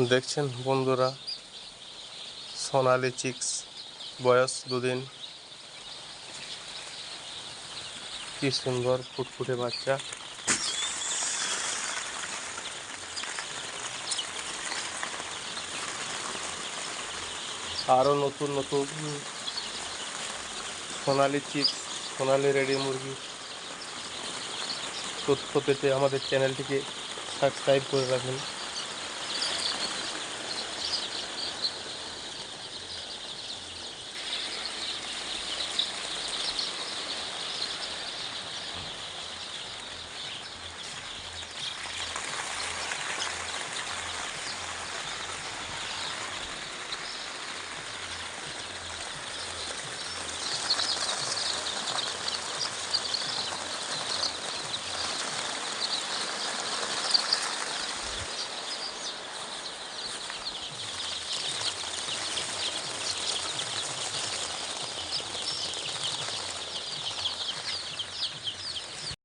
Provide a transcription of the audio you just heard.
দেখছেন বন্ধুরা? সোনালি চিক্স, বয়স দুদিন। কি সুন্দর ফুটফুটে বাচ্চা। আরও নতুন নতুন সোনালি চিপস সোনালি রেডি মুরগি। তথ্য পেতে আমাদের চ্যানেলটিকে সাবস্ক্রাইব করে রাখুন